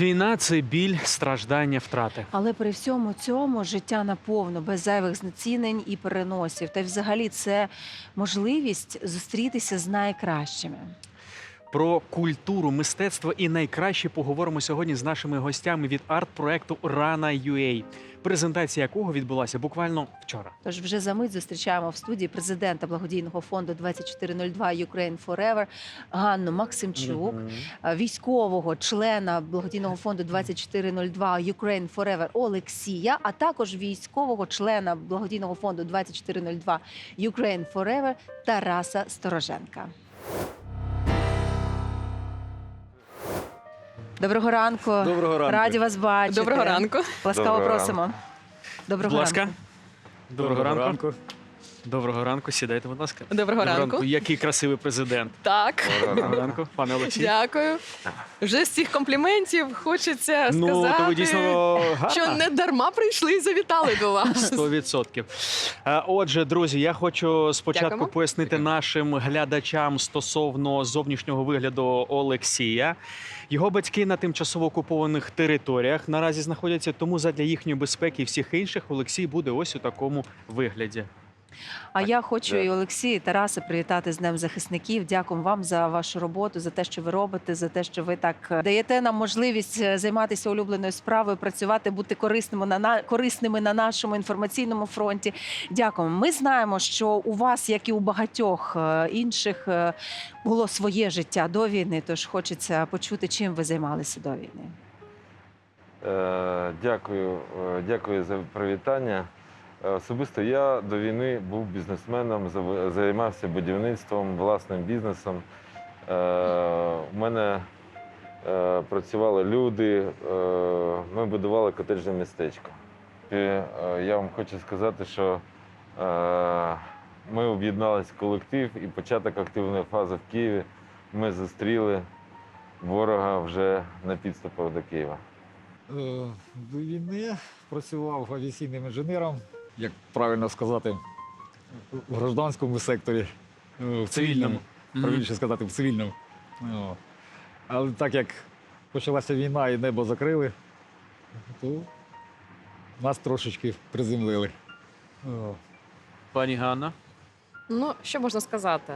Війна це біль, страждання, втрати. Але при всьому цьому життя наповно, без зайвих знецінень і переносів. Та й взагалі це можливість зустрітися з найкращими. Про культуру, мистецтво і найкраще поговоримо сьогодні з нашими гостями від арт-проекту Рана UA, презентація якого відбулася буквально вчора. Тож вже за мить зустрічаємо в студії президента благодійного фонду 2402 Ukraine Forever Ганну Максимчук, е, військового члена благодійного фонду 2402 Ukraine Forever Олексія, а також військового члена благодійного фонду 2402 Ukraine Forever Тараса Стороженка. Доброго ранку. Доброго ранку. Раді вас бачити. Доброго ранку. Ласкаво Доброго просимо. Доброго Будь ласка. ранку. Доброго ранку. Доброго ранку. Сідайте, будь ласка. Доброго ранку. Який красивий президент. Так, Доброго ранку, пане Олексій. дякую. Вже з цих компліментів хочеться Ну, сказати, то ви дійсно що гарна. не дарма прийшли і завітали до вас. Сто відсотків. Е, Отже, друзі, я хочу спочатку Дякуємо. пояснити нашим глядачам стосовно зовнішнього вигляду Олексія. Його батьки на тимчасово окупованих територіях наразі знаходяться, тому задля їхньої безпеки і всіх інших Олексій буде ось у такому вигляді. А я хочу і Олексій, і Тараса привітати з Днем захисників. Дякую вам за вашу роботу, за те, що ви робите, за те, що ви так е, даєте нам можливість е, займатися улюбленою справою, працювати, бути корисними на на корисними на нашому інформаційному фронті. Дякуємо. Ми знаємо, що у вас, як і у багатьох е, інших, було своє життя до війни. Тож хочеться почути, чим ви займалися до війни. Е, Дякую, дякую за привітання. Е, Особисто я до війни був бізнесменом, займався будівництвом, власним бізнесом. Е, У мене е, працювали люди, е, ми будували котеджне містечко. Е, я вам хочу сказати, що е, ми об'єдналися колектив і початок активної фази в Києві. Ми зустріли ворога вже на підступах до Києва. Е, До війни працював авіаційним інженером, як правильно сказати, в гражданському секторі, е, в цивільному, Мгм. правильніше сказати, в цивільному. О. Але так як почалася війна і небо закрили, то нас трошечки приземлили. О. Пані Ганна. Ну, що можна сказати?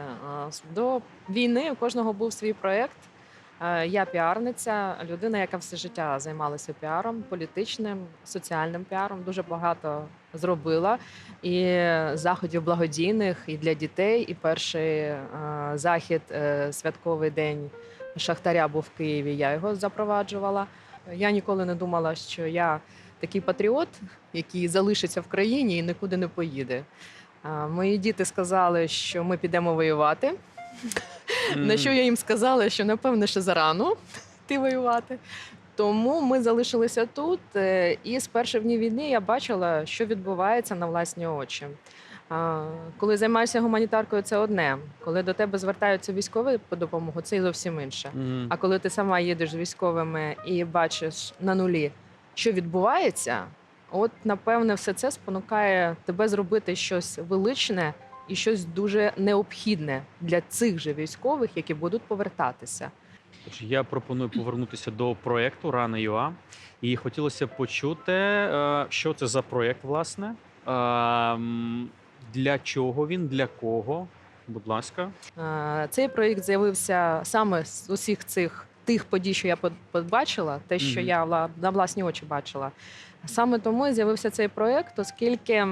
До війни у кожного був свій проєкт. Е, Я піарниця, людина, яка все життя займалася піаром, політичним, соціальним піаром. Дуже багато зробила і заходів благодійних і для дітей. І перший е, захід, е, святковий день Шахтаря був в Києві. Я його запроваджувала. Я ніколи не думала, що я такий патріот, який залишиться в країні і нікуди не поїде. Мої діти сказали, що ми підемо воювати. На що я їм сказала, що напевно ще зарано йти воювати. Тому ми залишилися тут. е, І з перших днів війни я бачила, що відбувається на власні очі. Коли займаєшся гуманітаркою, це одне. Коли до тебе звертаються військові по допомогу, це і зовсім інше. Мгм. А коли ти сама їдеш з військовими і бачиш на нулі, що відбувається, от напевне, все це спонукає тебе зробити щось величне і щось дуже необхідне для цих же військових, які будуть повертатися. Я пропоную повернутися до проєкту Рана ЮА. І хотілося б почути, е, що це за проєкт, власне. Е, Для чого він, для кого? Будь ласка. Е, Цей проєкт з'явився саме з усіх цих тих подій, що я побачила, те, що Мгм. я вла- на власні очі бачила. Саме тому і з'явився цей проєкт, оскільки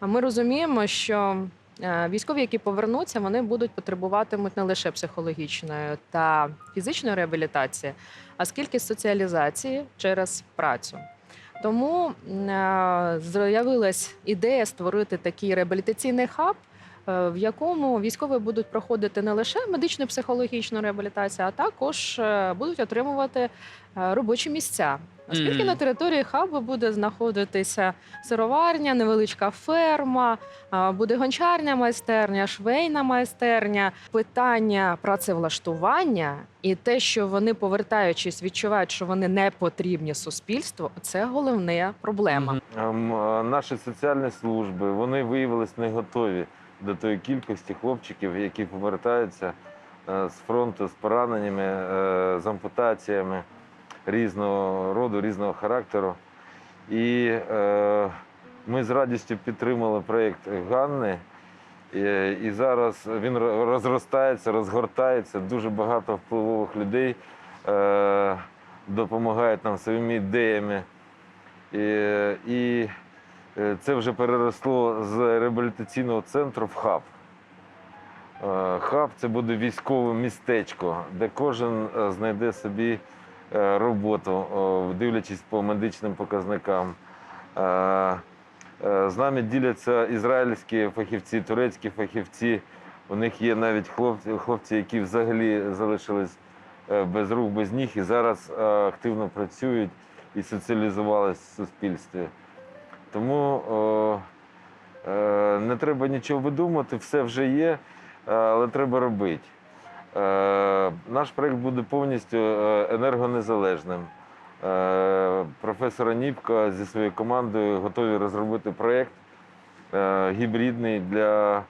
ми розуміємо, що військові, які повернуться, вони будуть потребуватимуть не лише психологічної та фізичної реабілітації, а скільки соціалізації через працю. Тому е, з'явилась ідея створити такий реабілітаційний хаб, е, в якому військові будуть проходити не лише медичну психологічну реабілітацію, а також е, будуть отримувати е, робочі місця. Оскільки Мгм. на території хабу буде знаходитися сироварня, невеличка ферма, буде гончарня майстерня, швейна майстерня, питання працевлаштування і те, що вони, повертаючись, відчувають, що вони не потрібні суспільству, це головна проблема. Ем, е, Наші соціальні служби вони виявилися не готові до тої кількості хлопчиків, які повертаються е, з фронту з пораненнями, е, з ампутаціями. Різного роду, різного характеру. І е, ми з радістю підтримали проєкт Ганни. І, зараз він розростається, розгортається. Дуже багато впливових людей е, допомагають нам своїми ідеями. І, і е, це вже переросло з реабілітаційного центру в хаб. Е, Хаб це буде військове містечко, де кожен е, знайде собі роботу, дивлячись по медичним показникам. Е, е, З нами діляться ізраїльські фахівці, турецькі фахівці. У них є навіть хлопці, хлопці які взагалі залишились е, без рук, без ніг і зараз е, активно працюють і соціалізувалися в суспільстві. Тому о, е, не треба нічого видумувати, все вже є, е, але треба робити. Е, Наш проєкт буде повністю е, енергонезалежним. Е, Професор Аніпко зі своєю командою готові розробити проєкт гібридний для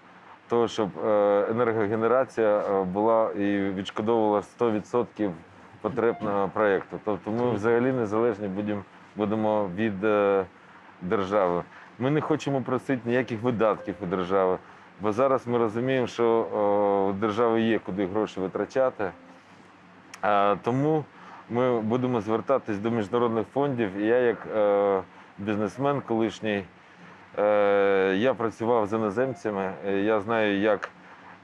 того, щоб енергогенерація була і відшкодовувала 100% потребного проєкту. Тобто ми взагалі незалежні будемо, від держави. Ми не хочемо просити ніяких видатків у держави, бо зараз ми розуміємо, що у держави є куди гроші витрачати. Тому ми будемо звертатись до міжнародних фондів. Я, як е, бізнесмен колишній, е, я працював з іноземцями, е, я знаю, як,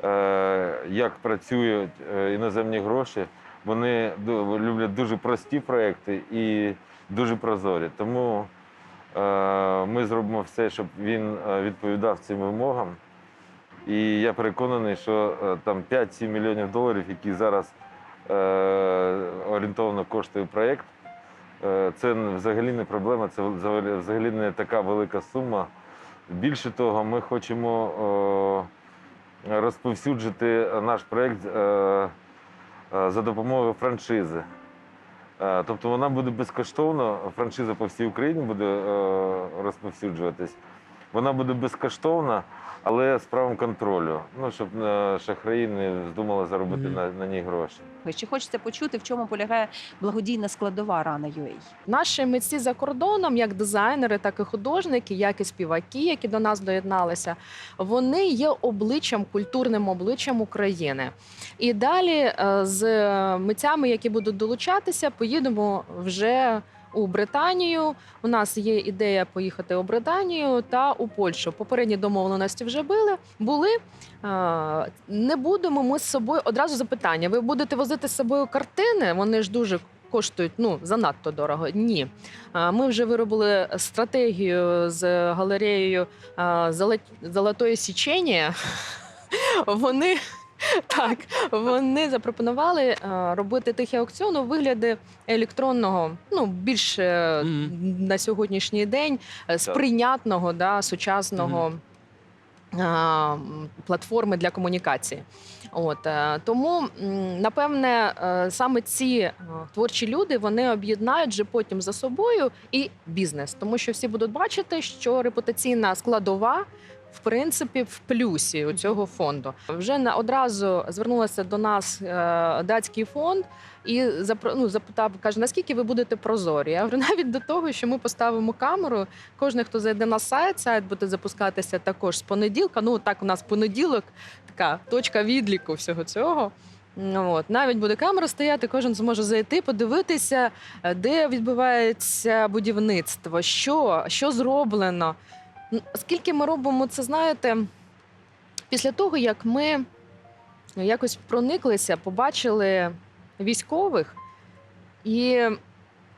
е, як працюють е, іноземні гроші. Вони люблять дуже прості проекти і дуже прозорі. Тому е, ми зробимо все, щоб він е, відповідав цим вимогам. І я переконаний, що е, там 5-7 мільйонів доларів, які зараз е, орієнтовно коштує проєкт, е, це взагалі не проблема, це взагалі- не така велика сума. Більше того, ми хочемо е, розповсюджити наш проєкт е, е, за допомогою франшизи. Е, Тобто вона буде безкоштовно, франшиза по всій Україні буде е, розповсюджуватись. Вона буде безкоштовна, але з правом контролю. Ну, щоб е, шахраї не здумали заробити Мгм. на, на ній гроші. Чи хочеться почути, в чому полягає благодійна складова рана UA? Наші митці за кордоном, як дизайнери, так і художники, як і співаки, які до нас доєдналися, вони є обличчям, культурним обличчям України. І далі е, з митцями, які будуть долучатися, поїдемо вже. У Британію у нас є ідея поїхати у Британію та у Польщу. Попередні домовленості вже були. були. Не будемо ми з собою одразу запитання. Ви будете возити з собою картини? Вони ж дуже коштують ну занадто дорого. Ні, ми вже виробили стратегію з галереєю Золотої січення. Вони. Так, вони запропонували е, робити тихий аукціон у вигляді електронного, ну більш е, Мгм. на сьогоднішній день е, сприйнятного, да, сучасного м, платформи для комунікації. От е, тому м, напевне е, саме ці е, творчі люди вони об'єднають вже потім за собою і бізнес, тому що всі будуть бачити, що репутаційна складова. В принципі, в плюсі у цього фонду вже на одразу звернулася до нас е, датський фонд і запро, ну, запитав, каже, наскільки ви будете прозорі? Я говорю, навіть до того, що ми поставимо камеру. Кожен, хто зайде на сайт, сайт буде запускатися також з понеділка. Ну так у нас понеділок, така точка відліку всього цього. Ну, От навіть буде камера стояти, кожен зможе зайти, подивитися, е, де відбувається будівництво, що, що зроблено. Ну, Оскільки ми робимо це, знаєте, після того, як ми якось прониклися, побачили військових, і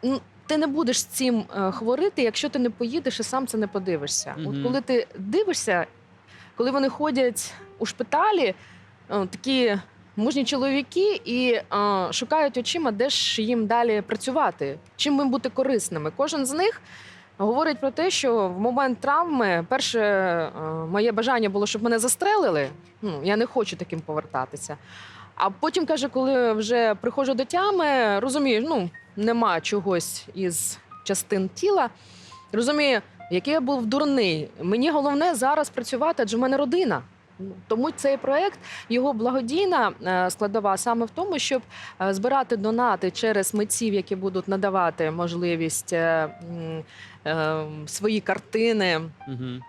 ну, ти не будеш з цим е, хворити, якщо ти не поїдеш і сам це не подивишся. От коли ти дивишся, коли вони ходять у шпиталі, такі мужні чоловіки і е, шукають очима, де ж їм далі працювати, чим їм бути корисними. Кожен з них говорить про те, що в момент травми перше е, моє бажання було, щоб мене застрелили. Ну, я не хочу таким повертатися. А потім каже, коли вже приходжу до тями, розумію, ну нема чогось із частин тіла. Розумію, який я був дурний. Мені головне зараз працювати, адже в мене родина. Тому цей проект його благодійна е, складова саме в тому, щоб е, збирати донати через митців, які будуть надавати можливість е, свої картини Угу.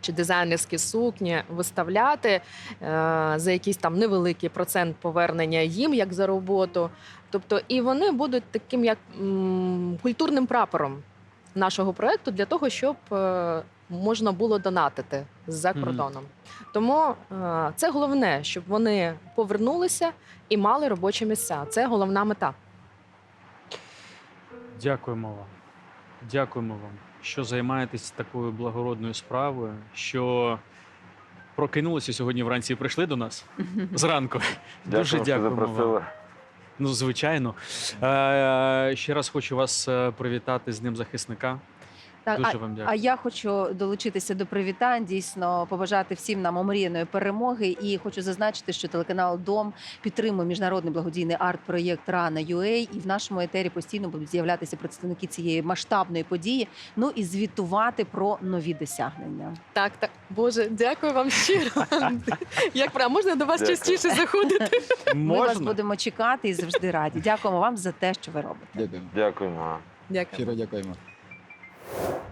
чи дизайнерські сукні виставляти за якийсь там невеликий процент повернення їм як за роботу. Тобто, і вони будуть таким як м, культурним прапором нашого проекту для того, щоб е, можна було донатити за кордоном. Тому е, це головне, щоб вони повернулися і мали робочі місця. Це головна мета. Дякуємо вам. Дякуємо вам, що займаєтесь такою благородною справою, що прокинулися сьогодні вранці і прийшли до нас зранку. Дуже Дякую, дякуємо. Ну, звичайно. Е, ще раз хочу вас е, привітати з Днем захисника. Так, Дуже а, вам а я хочу долучитися до привітань, дійсно побажати всім нам омріяної перемоги. І хочу зазначити, що телеканал Дом підтримує міжнародний благодійний арт-проєкт Рана UA, і в нашому етері постійно будуть з'являтися представники цієї масштабної події. Ну і звітувати про нові досягнення. Так, так, Боже, дякую вам щиро. Як правильно, можна до вас частіше заходити? Ми вас будемо чекати і завжди раді. Дякуємо вам за те, що ви робите. Дякуємо. Дякуємо. Щиро дякуємо. you